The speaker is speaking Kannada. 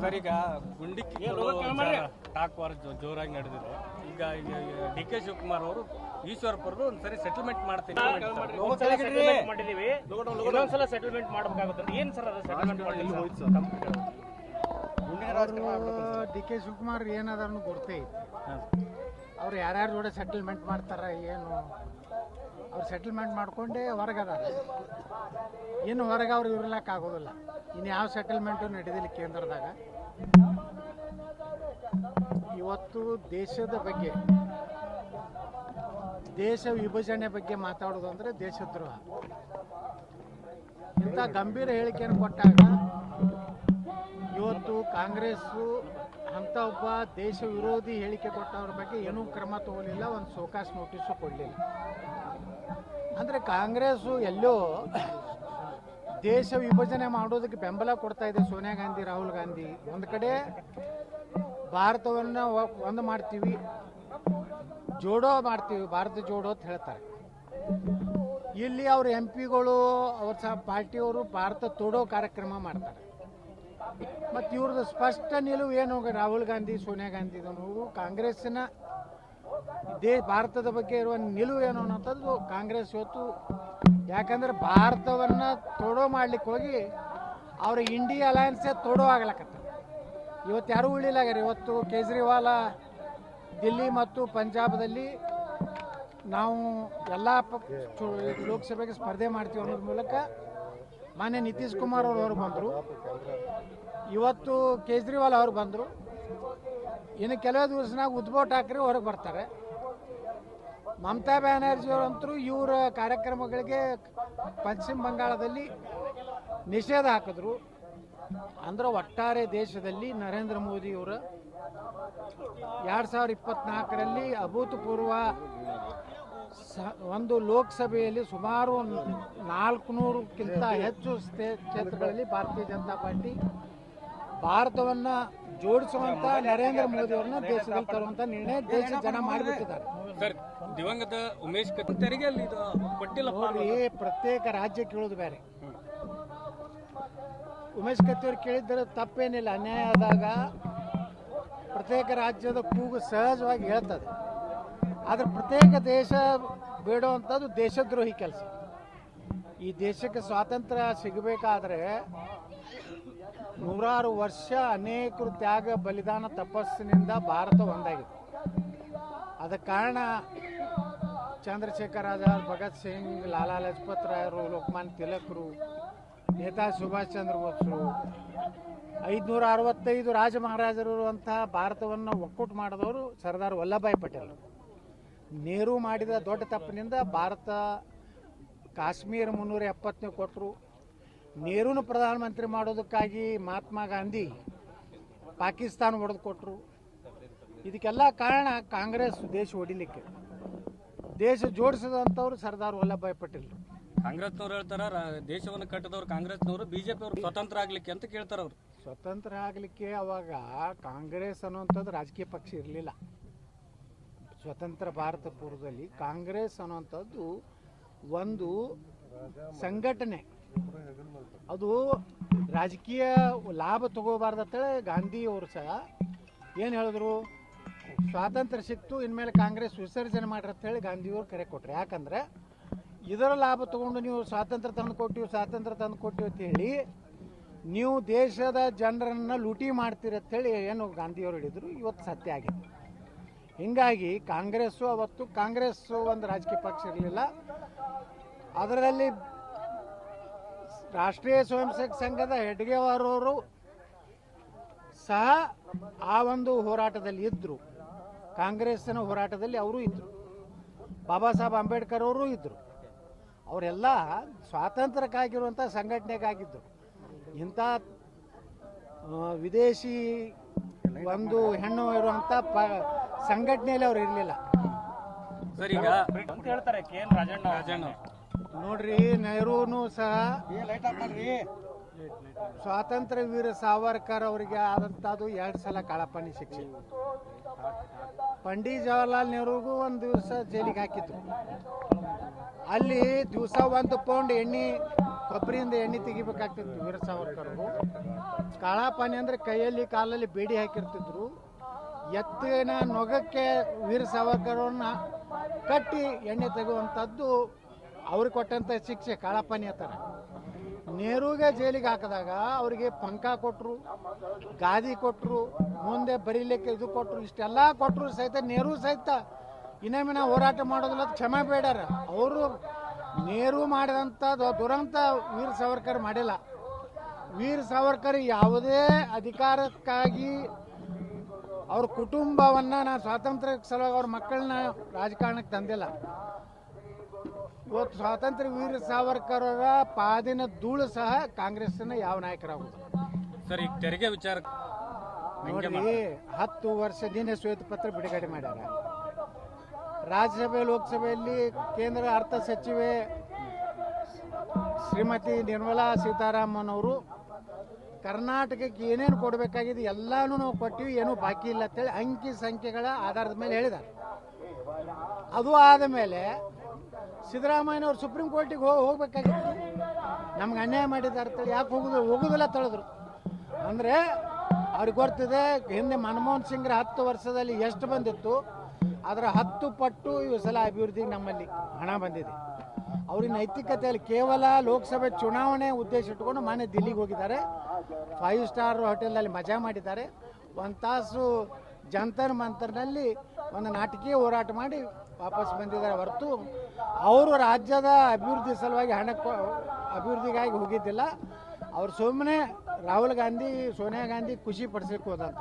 ಸರ್ ಈಗ ಗುಂಡಿ ಟಾಕ್ ವಾರ್ ಜೋ- ಜೋರಾಗಿ ನಡೆದಿದೆ. ಈಗ ಡಿ ಕೆ ಶಿವಕುಮಾರ್ ಅವರು ಈಶ್ವರಪ್ಪರದು ಒಂದ್ಸರಿ ಸೆಟಲ್ಮೆಂಟ್ ಮಾಡ್ತೀನಿ ಮಾಡಿದೀವಿ ಇನ್ನೊಂದ್ಸಲ ಸೆಟಲ್ಮೆಂಟ್ ಮಾಡ್ಬೇಕಾಗುತ್ತೆ. ಏನ್ ಸರ್ ಅದು ಸೆಟಲ್ಮೆಂಟ್ ಡಿ ಕೆ ಶಿವಕುಮಾರ್ ಏನದನ್ನು ಗೊತ್ತೇ? ಅವ್ರು ಯಾರ್ಯಾರ ಜೋಡೆ ಸೆಟಲ್ಮೆಂಟ್ ಮಾಡ್ತಾರ ಏನು? ಅವ್ರು ಸೆಟಲ್ಮೆಂಟ್ ಮಾಡಿಕೊಂಡೇ ಹೊರಗದಾರ. ಇನ್ನು ಹೊರಗೆ ಅವ್ರು ಇರ್ಲಕ್ಕೆ ಆಗೋದಿಲ್ಲ ಇನ್ನು ಯಾವ ಸೆಟಲ್ಮೆಂಟು ನಡೆದಿಲ್ಲ ಕೇಂದ್ರದಾಗ. ಇವತ್ತು ದೇಶದ ಬಗ್ಗೆ, ದೇಶ ವಿಭಜನೆ ಬಗ್ಗೆ ಮಾತಾಡೋದು ಅಂದರೆ ದೇಶದ್ರೋಹ. ಇಂಥ ಗಂಭೀರ ಹೇಳಿಕೆಯನ್ನು ಕೊಟ್ಟಾಗ ಇವತ್ತು ಕಾಂಗ್ರೆಸ್ಸು ಅಂತ ಒಬ್ಬ ದೇಶ ವಿರೋಧಿ ಹೇಳಿಕೆ ಕೊಟ್ಟವ್ರ ಬಗ್ಗೆ ಏನೂ ಕ್ರಮ ತಗೊಳ್ಳಿಲ್ಲ, ಒಂದು ಸೋಕಾಸ್ ನೋಟಿಸು ಕೊಡಲಿಲ್ಲ. ಅಂದರೆ ಕಾಂಗ್ರೆಸ್ಸು ಎಲ್ಲೋ ದೇಶ ವಿಭಜನೆ ಮಾಡೋದಕ್ಕೆ ಬೆಂಬಲ ಕೊಡ್ತಾ ಇದೆ ಸೋನಿಯಾ ಗಾಂಧಿ, ರಾಹುಲ್ ಗಾಂಧಿ. ಒಂದು ಕಡೆ ಭಾರತವನ್ನು ಒಂದು ಮಾಡ್ತೀವಿ, ಜೋಡೋ ಮಾಡ್ತೀವಿ, ಭಾರತ ಜೋಡೋ ಅಂತ ಹೇಳ್ತಾರೆ. ಇಲ್ಲಿ ಅವ್ರ ಎಂ ಪಿಗಳು ಅವ್ರ ಸಹ ಪಾರ್ಟಿಯವರು ಭಾರತ ತೋಡೋ ಕಾರ್ಯಕ್ರಮ ಮಾಡ್ತಾರೆ. ಮತ್ತು ಇವ್ರದ್ದು ಸ್ಪಷ್ಟ ನಿಲುವು ಏನು ರಾಹುಲ್ ಗಾಂಧಿ, ಸೋನಿಯಾ ಗಾಂಧಿ ಕಾಂಗ್ರೆಸ್ನ ದೇ ಭಾರತದ ಬಗ್ಗೆ ಇರುವ ನಿಲುವು ಏನು ಅನ್ನೋಂಥದ್ದು ಕಾಂಗ್ರೆಸ್ ಇವತ್ತು ಯಾಕಂದ್ರೆ ಭಾರತವನ್ನು ತೊಡೋ ಮಾಡ್ಲಿಕ್ಕೆ ಹೋಗಿ ಅವ್ರ ಇಂಡಿಯಾ ಅಲಯನ್ಸೇ ತೋಡೋ ಆಗ್ಲಕತ್ತ. ಇವತ್ತು ಯಾರೂ ಉಳಿಲಾಗ್ಯಾರ? ಇವತ್ತು ಕೇಜ್ರಿವಾಲ, ದಿಲ್ಲಿ ಮತ್ತು ಪಂಜಾಬದಲ್ಲಿ ನಾವು ಎಲ್ಲ ಲೋಕಸಭೆಗೆ ಸ್ಪರ್ಧೆ ಮಾಡ್ತೀವಿ ಅನ್ನೋದ್ರ ಮೂಲಕ ಮಾನ್ಯ ನಿತೀಶ್ ಕುಮಾರ್ ಅವರು ಬಂದರು. ಇವತ್ತು ಕೇಜ್ರಿವಾಲ್ ಅವ್ರು ಬಂದರು. ಇನ್ನು ಕೆಲವೇ ದಿವಸನಾಗ ಉದ್ಭವ್ ಠಾಕ್ರೆ ಹೊರಗೆ ಬರ್ತಾರೆ. ಮಮತಾ ಬ್ಯಾನರ್ಜಿ ಅವರಂತರೂ ಇವರ ಕಾರ್ಯಕ್ರಮಗಳಿಗೆ ಪಶ್ಚಿಮ ಬಂಗಾಳದಲ್ಲಿ ನಿಷೇಧ ಹಾಕಿದ್ರು. ಅಂದ್ರೆ ಒಟ್ಟಾರೆ ದೇಶದಲ್ಲಿ ನರೇಂದ್ರ ಮೋದಿಯವರ ಎರಡು ಸಾವಿರದ ಇಪ್ಪತ್ನಾಲ್ಕರಲ್ಲಿ ಅಭೂತಪೂರ್ವ ಒಂದು ಲೋಕಸಭೆಯಲ್ಲಿ ಸುಮಾರು ನಾಲ್ಕುನೂರಕ್ಕಿಂತ ಹೆಚ್ಚು ಕ್ಷೇತ್ರಗಳಲ್ಲಿ ಭಾರತೀಯ ಜನತಾ ಪಾರ್ಟಿ ಭಾರತವನ್ನ ಜೋಡಿಸುವಂತ ನರೇಂದ್ರ ಮೋದಿ ಅವರನ್ನ ದೇಶದಲ್ಲಿ ತರುವಂತ ನಿರ್ಣಯ ದೇಶ ಜನ ಮಾಡಿಬಿಟ್ಟಿದ್ದಾರೆ. ಸರ್ ದಿವಂಗತ ಉಮೇಶ್ ತೆರಿಗೆ ಅಲ್ಲಿ ಕೊಟ್ಟಿಲ್ಲ ಪ್ರತ್ಯೇಕ ರಾಜ್ಯ ಕೇಳೋದು ಬೇರೆ. ಉಮೇಶ್ ಕತ್ತಿ ಅವ್ರು ಕೇಳಿದ್ರೆ ತಪ್ಪೇನಿಲ್ಲ. ಅನ್ಯಾಯ ಆದಾಗ ಪ್ರತ್ಯೇಕ ರಾಜ್ಯದ ಕೂಗು ಸಹಜವಾಗಿ ಹೇಳ್ತದೆ. ಆದ್ರೆ ಪ್ರತ್ಯೇಕ ದೇಶ ಬೇಡುವಂಥದ್ದು ದೇಶದ್ರೋಹಿ ಕೆಲಸ. ಈ ದೇಶಕ್ಕೆ ಸ್ವಾತಂತ್ರ್ಯ ಸಿಗಬೇಕಾದ್ರೆ ನೂರಾರು ವರ್ಷ ಅನೇಕರು ತ್ಯಾಗ ಬಲಿದಾನ ತಪಸ್ಸಿನಿಂದ ಭಾರತ ಒಂದಾಗಿದೆ. ಅದಕ್ಕೆ ಕಾರಣ ಚಂದ್ರಶೇಖರ್ ಆಜಾದ್, ಭಗತ್ ಸಿಂಗ್, ಲಾಲಾ ಲಜಪತ್ ರಾಯರು ಲೋಕಮಾನ್ ತಿಲಕರು ನೇತಾಜಿ ಸುಭಾಷ್ ಚಂದ್ರ ಬೋಸ್ರು, ಐದುನೂರ ಅರವತ್ತೈದು ರಾಜ ಮಹಾರಾಜರು ಭಾರತವನ್ನು ಒಕ್ಕೂಟ ಮಾಡಿದವರು ಸರ್ದಾರ್ ವಲ್ಲಭಾಯಿ ಪಟೇಲ್. ನೆಹರು ಮಾಡಿದ ದೊಡ್ಡ ತಪ್ಪಿನಿಂದ ಭಾರತ ಕಾಶ್ಮೀರ ಮುನ್ನೂರ ಎಪ್ಪತ್ತನೇ ಕೊಟ್ಟರು ನೆಹರೂನ ಪ್ರಧಾನಮಂತ್ರಿ ಮಾಡೋದಕ್ಕಾಗಿ ಮಹಾತ್ಮ ಗಾಂಧಿ ಪಾಕಿಸ್ತಾನ ಹೊಡೆದು ಕೊಟ್ಟರು ಇದಕ್ಕೆಲ್ಲ ಕಾರಣ ಕಾಂಗ್ರೆಸ್ ದೇಶ ಹೊಡಿಲಿಕ್ಕೆ. ದೇಶ ಜೋಡಿಸಿದಂಥವ್ರು ಸರ್ದಾರ್ ವಲ್ಲಭಾಯ್ ಪಟೇಲ್. ಕಾಂಗ್ರೆಸ್ನವ್ರು ಹೇಳ್ತಾರ ದೇಶವನ್ನ ಕಟ್ಟಿದವ್ರು ಕಾಂಗ್ರೆಸ್ನವರು ಬಿಜೆಪಿ ಅವರು ಸ್ವತಂತ್ರ ಆಗ್ಲಿಕ್ಕೆ ಅಂತ ಕೇಳ್ತಾರ ಅವ್ರು. ಸ್ವತಂತ್ರ ಆಗಲಿಕ್ಕೆ ಅವಾಗ ಕಾಂಗ್ರೆಸ್ ಅನ್ನುವಂಥದ್ದು ರಾಜಕೀಯ ಪಕ್ಷ ಇರಲಿಲ್ಲ. ಸ್ವತಂತ್ರ ಭಾರತ ಪೂರ್ವದಲ್ಲಿ ಕಾಂಗ್ರೆಸ್ ಅನ್ನುವಂಥದ್ದು ಒಂದು ಸಂಘಟನೆ. ಅದು ರಾಜಕೀಯ ಲಾಭ ತಗೋಬಾರ್ದಂತೇಳಿ ಗಾಂಧಿ ಅವರು ಸಹ ಏನು ಹೇಳಿದ್ರು? ಸ್ವಾತಂತ್ರ್ಯ ಸಿಕ್ತು, ಇನ್ಮೇಲೆ ಕಾಂಗ್ರೆಸ್ ವಿಸರ್ಜನೆ ಮಾಡ್ರಿ ಅಂತ ಹೇಳಿ ಗಾಂಧಿಯವರು ಕರೆ ಕೊಟ್ರು. ಯಾಕಂದ್ರೆ ಇದರ ಲಾಭ ತಗೊಂಡು ನೀವು ಸ್ವಾತಂತ್ರ್ಯ ತಂದು ಕೊಟ್ಟಿವಿ, ಸ್ವಾತಂತ್ರ್ಯ ತಂದು ಕೊಟ್ಟಿವಿ ಅಂತ ಹೇಳಿ ನೀವು ದೇಶದ ಜನರನ್ನು ಲೂಟಿ ಮಾಡ್ತೀರಿ ಅಂತೇಳಿ ಏನು ಗಾಂಧಿಯವರು ಹೇಳಿದರು. ಇವತ್ತು ಸತ್ಯ ಆಗಿದೆ. ಹೀಗಾಗಿ ಕಾಂಗ್ರೆಸ್ಸು ಅವತ್ತು, ಕಾಂಗ್ರೆಸ್ಸು ಒಂದು ರಾಜಕೀಯ ಪಕ್ಷ ಇರಲಿಲ್ಲ. ಅದರಲ್ಲಿ ರಾಷ್ಟ್ರೀಯ ಸ್ವಯಂ ಸೇವಕ ಸಂಘದ ಹೆಡ್ಗೆವಾರವರು ಸಹ ಆ ಒಂದು ಹೋರಾಟದಲ್ಲಿ ಇದ್ದರು ಕಾಂಗ್ರೆಸ್ಸಿನ ಹೋರಾಟದಲ್ಲಿ ಅವರು ಇದ್ದರು ಬಾಬಾ ಸಾಹೇಬ್ ಅಂಬೇಡ್ಕರ್ ಅವರು ಇದ್ದರು ಅವರೆಲ್ಲ ಸ್ವಾತಂತ್ರ್ಯಕ್ಕಾಗಿರುವಂಥ ಸಂಘಟನೆಗಾಗಿದ್ದರು ಇಂಥ ವಿದೇಶಿ ಒಂದು ಹೆಣ್ಣು ಇರುವಂಥ ಪ ಸಂಘಟನೆಯಲ್ಲಿ ಅವ್ರು ಇರಲಿಲ್ಲ. ಸರಿ ಈಗ ಅಂತ ಹೇಳ್ತಾರೆ ಕೆ ಎನ್ ರಾಜಣ್ಣ ರಾಜಣ್ಣ ನೋಡ್ರಿ, ನೆಹರೂನು ಸಹ ಸ್ವಾತಂತ್ರ್ಯ ವೀರ ಸಾವರ್ಕರ್ ಅವರಿಗೆ ಆದಂಥದ್ದು ಎರಡು ಸಲ ಕಾಳಪಾನಿ ಶಿಕ್ಷೆ. ಪಂಡಿತ್ ಜವಾಹರ್ಲಾಲ್ ನೆಹರೂಗೂ ಒಂದು ದಿವಸ ಜೈಲಿಗೆ ಹಾಕಿತ್ತು ಅಲ್ಲಿ ದಿವಸ ಒಂದು ಪೌಂಡ್ ಎಣ್ಣೆ, ಕೊಬ್ಬರಿಯಿಂದ ಎಣ್ಣೆ ತೆಗಿಬೇಕಾಗ್ತಿತ್ತು ವೀರ ಸಾವರ್ಕರ್ಗೂ. ಅವರು ಅಂದ್ರೆ ಕೈಯಲ್ಲಿ ಕಾಲಲ್ಲಿ ಬೇಡಿ ಹಾಕಿರ್ತಿದ್ರು. ಎತ್ತಿನ ನೊಗಕ್ಕೆ ವೀರ ಸಾವರ್ಕರನ್ನ ಕಟ್ಟಿ ಎಣ್ಣೆ ತೆಗುವಂಥದ್ದು ಅವ್ರಿಗೆ ಕೊಟ್ಟಂಥ ಶಿಕ್ಷೆ ಕಾಳಪ್ಪನಿ ಅಂತಾರೆ. ನೆಹರೂಗೆ ಜೈಲಿಗೆ ಹಾಕಿದಾಗ ಅವರಿಗೆ ಪಂಕ ಕೊಟ್ಟರು ಗಾದಿ ಕೊಟ್ಟರು ಮುಂದೆ ಬರೀಲಿಕ್ಕೆ ಇದು ಕೊಟ್ಟರು ಇಷ್ಟೆಲ್ಲ ಕೊಟ್ಟರು ಸಹಿತ ನೆಹರು ಸಹಿತ. ಇನ್ನೊಮ್ಮೆ ನಾವು ಹೋರಾಟ ಮಾಡೋದಿಲ್ಲ ಕ್ಷಮೆ ಬೇಡಾರ. ಅವರು ನೆಹರು ಮಾಡಿದಂಥ ದುರಂತ ವೀರ ಸಾವರ್ಕರ್ ಮಾಡಿಲ್ಲ. ವೀರ ಸಾವರ್ಕರ್ ಯಾವುದೇ ಅಧಿಕಾರಕ್ಕಾಗಿ ಅವ್ರ ಕುಟುಂಬವನ್ನು ನಾನು ಸ್ವಾತಂತ್ರ್ಯ ಸಲುವಾಗಿ ಅವ್ರ ಮಕ್ಕಳನ್ನ ರಾಜಕಾರಣಕ್ಕೆ ತಂದಿಲ್ಲ. ಇವತ್ತು ಸ್ವಾತಂತ್ರ್ಯ ವೀರ ಸಾವರ್ಕರರ ಪಾದಿನ ಧೂಳು ಸಹ ಕಾಂಗ್ರೆಸ್ನ ಯಾವ ನಾಯಕರಾಗುವುದು? ಸರ್ ಈಗ ತೆರಿಗೆ ವಿಚಾರ ನೋಡಿ ಹತ್ತು ವರ್ಷದಿಂದ ಶ್ವೇತಪತ್ರ ಬಿಡುಗಡೆ ಮಾಡ್ಯಾರ. ರಾಜ್ಯಸಭೆ ಲೋಕಸಭೆಯಲ್ಲಿ ಕೇಂದ್ರ ಅರ್ಥ ಸಚಿವೆ ಶ್ರೀಮತಿ ನಿರ್ಮಲಾ ಸೀತಾರಾಮನ್ ಅವರು ಕರ್ನಾಟಕಕ್ಕೆ ಏನೇನು ಕೊಡಬೇಕಾಗಿದೆ ಎಲ್ಲಾನು ನಾವು ಕೊಟ್ಟಿವಿ ಏನೂ ಬಾಕಿ ಇಲ್ಲ ಅಂತೇಳಿ ಅಂಕಿ ಸಂಖ್ಯೆಗಳ ಆಧಾರದ ಮೇಲೆ ಹೇಳಿದ್ದಾರೆ. ಅದು ಆದ ಮೇಲೆ ಸಿದ್ದರಾಮಯ್ಯನವ್ರು ಸುಪ್ರೀಂ ಕೋರ್ಟಿಗೆ ಹೋಗಿ ಹೋಗ್ಬೇಕಾಗಿತ್ತು. ನಮ್ಗೆ ಅನ್ಯಾಯ ಮಾಡಿದ್ದಾರೆ ಅಂತೇಳಿ ಯಾಕೆ ಹೋಗುದು? ಹೋಗುದಿಲ್ಲ ತಳೆದ್ರು. ಅಂದರೆ ಅವ್ರಿಗೆ ಗೊತ್ತಿದೆ, ಹಿಂದೆ ಮನಮೋಹನ್ ಸಿಂಗ್ರ ಹತ್ತು ವರ್ಷದಲ್ಲಿ ಎಷ್ಟು ಬಂದಿತ್ತು? ಅದರ ಹತ್ತು ಪಟ್ಟು ಈ ಸಲ ಅಭಿವೃದ್ಧಿಗೆ ನಮ್ಮಲ್ಲಿ ಹಣ ಬಂದಿದೆ. ಅವ್ರ ನೈತಿಕತೆಯಲ್ಲಿ ಕೇವಲ ಲೋಕಸಭೆ ಚುನಾವಣೆ ಉದ್ದೇಶ ಇಟ್ಕೊಂಡು ಮನೆ ದಿಲ್ಲಿಗೆ ಹೋಗಿದ್ದಾರೆ. ಫೈವ್ ಸ್ಟಾರ್ ಹೋಟೆಲ್ನಲ್ಲಿ ಮಜಾ ಮಾಡಿದ್ದಾರೆ. ಒಂದು ತಾಸು ಜಂತರ್ ಮಂತರ್ನಲ್ಲಿ ಒಂದು ನಾಟಕೀಯ ಹೋರಾಟ ಮಾಡಿ ವಾಪಸ್ ಬಂದಿದ್ದಾರೆ ಹೊರತು ಅವರು ರಾಜ್ಯದ ಅಭಿವೃದ್ಧಿ ಸಲುವಾಗಿ ಹಣ ಅಭಿವೃದ್ಧಿಗಾಗಿ ಹೋಗಿದ್ದಿಲ್ಲ. ಅವ್ರು ಸುಮ್ಮನೆ ರಾಹುಲ್ ಗಾಂಧಿ, ಸೋನಿಯಾ ಗಾಂಧಿ ಖುಷಿ ಪಡಿಸಲಿಕ್ಕೆ ಹೋದಂತ.